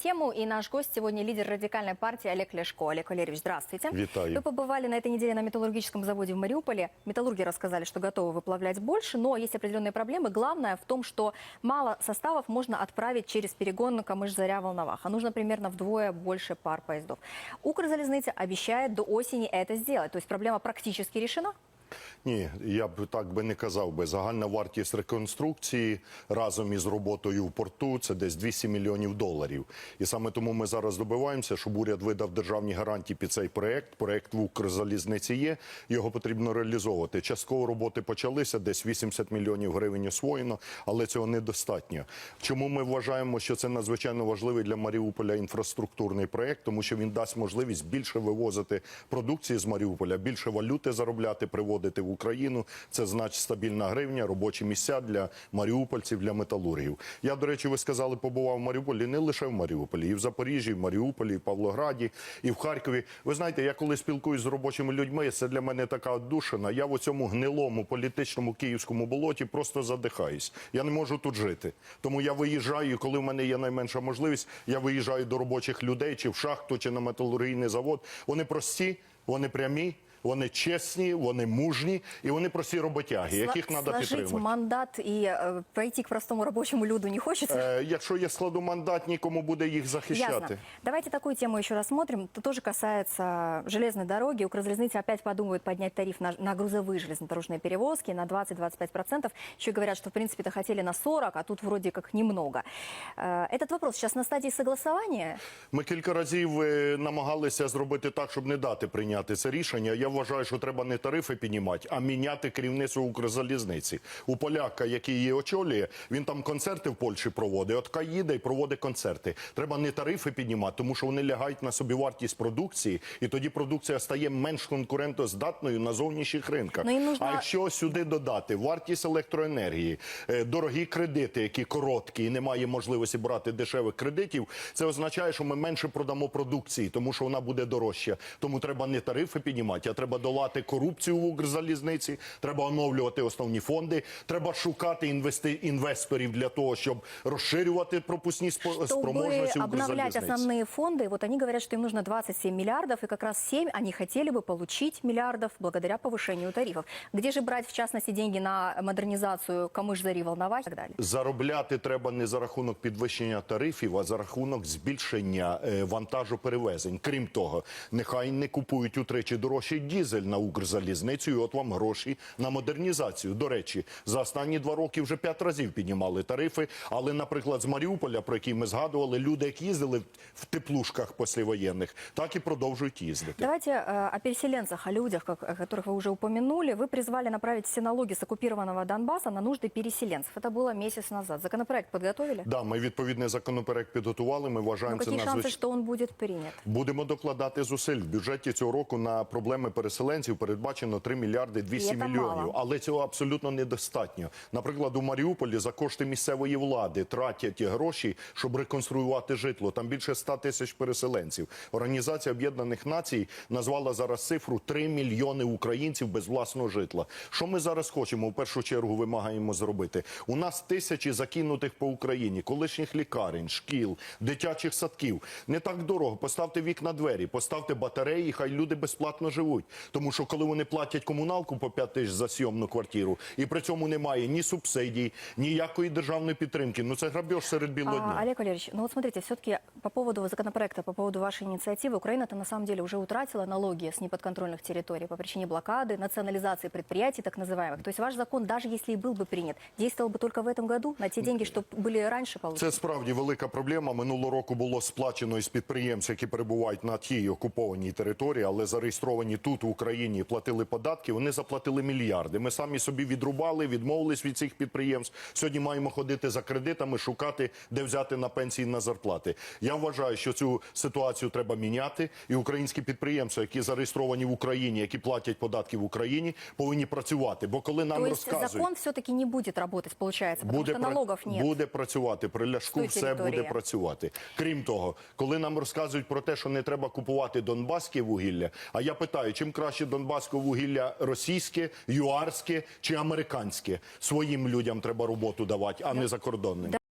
тему. И наш гость сегодня лидер радикальной партии Олег Лешко. Олег Валерьевич, здравствуйте. Витаю. Вы побывали на этой неделе на металлургическом заводе в Мариуполе. Металлурги рассказали, что готовы выплавлять больше, но есть определенные проблемы. Главное в том, что мало составов можно отправить через перегон Камыш-Заря-Волноваха. Нужно примерно вдвое больше пар поездов. Укрзалезница обещает до осени это сделать. То есть проблема практически решена. Ні, я б так би не казав би. Загальна вартість реконструкції разом із роботою в порту це десь 200 мільйонів доларів. І саме тому ми зараз добиваємося, щоб уряд видав державні гарантії під цей проект. Проект в Укрзалізниці є. Його потрібно реалізовувати. Частково роботи почалися, десь 80 мільйонів гривень освоєно, але цього недостатньо. Чому ми вважаємо, що це надзвичайно важливий для Маріуполя інфраструктурний проект, тому що він дасть можливість більше вивозити продукції з Маріуполя, більше валюти заробляти, приводити в Україну. Це значить стабільна гривня, робочі місця для маріупольців, для металургів. Я, до речі, ви сказали, побував в Маріуполі не лише в Маріуполі, і в Запоріжжі, і в Маріуполі, і в Павлограді, і в Харкові. Ви знаєте, я коли спілкуюсь з робочими людьми, це для мене така отдушина. Я в цьому гнилому політичному київському болоті просто задихаюсь. Я не можу тут жити. Тому я виїжджаю, коли в мене є найменша можливість, я виїжджаю до робочих людей, чи в шахту, чи на металургійний завод. Вони прості, вони прямі. Вони чесні, вони мужні і вони прості роботяги, яких треба Сложить підтримати. мандат и э, пройти к простому рабочему люду не хочется? Е, якщо є складомандат, нікому буде їх захищати. Ясно. Давайте такую тему еще рассмотрим. Это тоже касается железной дороги. Укрзалезница опять подумают поднять тариф на, на грузовые железнодорожные перевозки на 20-25%. Еще говорят, что в принципе-то хотели на 40, а тут вроде как немного. Э, Этот вопрос сейчас на стадии согласования. Ми кілька разів е, намагалися зробити так, щоб не дати прийняти це рішення. Я вважаю, що треба не тарифи піднімати, а міняти керівництво Укрзалізниці. У поляка, який її очолює, він там концерти в Польщі проводить. От хай їде і проводить концерти. Треба не тарифи піднімати, тому що вони лягають на собі вартість продукції, і тоді продукція стає менш конкурентоздатною на зовнішніх ринках. Ну, і А якщо сюди додати вартість електроенергії, е, дорогі кредити, які короткі, і немає можливості брати дешевих кредитів, це означає, що ми менше продамо продукції, тому що вона буде дорожча. Тому треба не тарифи піднімати, а треба долати корупцію в Укрзалізниці, треба оновлювати основні фонди, треба шукати інвести... інвесторів для того, щоб розширювати пропускні спо- Чтобы спроможності обновлять Укрзалізниці. основные фонды, вот они говорят, что им нужно 27 миллиардов, и как раз 7 они хотели бы получить миллиардов благодаря повышению тарифов. Где же брать, в частности, деньги на модернизацию Камыш-Зари, Волновахи и так далее? Заробляти треба не за рахунок підвищення тарифів, а за рахунок збільшення е, вантажоперевезень. Крім того, нехай не купують утричі дорожчий дізель на Укрзалізницю, і от вам гроші на модернізацію. До речі, за останні два роки вже п'ять разів піднімали тарифи. Але, наприклад, з Маріуполя, про який ми згадували, люди, як їздили в теплушках післявоєнних, так і продовжують їздити. Давайте э, о переселенцах, о людях, как- о которых вы уже упомянули. Вы призвали направить все налоги с оккупированного Донбасса на нужды переселенцев. Это было месяц назад. Законопроект подготовили? Да, ми відповідний законопроект підготували. Ми Но вважаємо це какие шансы, надзвичайно. что он будет принят? Будемо докладати зусиль. В бюджеті цього року на проблеми переселенців передбачено 3 мільярди 200 мільйонів. мало. Але цього абсолютно недостатньо. Наприклад, у Маріуполі за кошти місцевої влади тратять гроші, щоб реконструювати житло. Там більше 100 тисяч переселенців. Організація Об'єднаних Націй назвала зараз цифру 3 мільйони українців без власного житла. Що ми зараз хочемо? В першу чергу вимагаємо зробити. У нас тисячі закинутих по Україні, колишніх лікарень, шкіл, дитячих садків. Не так дорого. Поставте вікна двері, поставте батареї, хай люди безплатно живуть. Тому що коли вони платять комуналку по 5 тисяч за сйомну квартиру, і при цьому немає ні субсидій, ніякої державної підтримки. Ну це грабеж серед білого дня. А, Олег Валерьевич, ну вот смотрите, все-таки по поводу законопроекта, по поводу вашей инициативы, Украина-то на самом деле уже утратила налоги с неподконтрольных территорий по причине блокады, национализации предприятий так называемых. То есть ваш закон, даже если и был бы принят, действовал бы только в этом году на те деньги, что были раньше получены? Це справді велика проблема. Минулого року було сплачено із підприємців, які перебувають на тій окупованій території, але зареєстровані тут в Україні, платили податки. Вони заплатили мільярди. Ми самі собі відрубали, відмовились від цих підприємств. Сьогодні маємо ходити за кредитами, шукати, де взяти на пенсії на зарплати. Я вважаю, що цю ситуацію треба міняти, і українські підприємства, які зареєстровані в Україні, які платять податки в Україні, повинні працювати. Бо коли нам То розказують... закон все-таки не будет работать, получается, потому что пра- налогов нет. буде працювати. При ляшку все буде працювати. Крім того, коли нам розказують про те, що не треба купувати донбаське вугілля, а я питаю, чим краще донбаське вугілля російське, юарське чи американське? Своїм людям треба роботу давати, а не закордонним.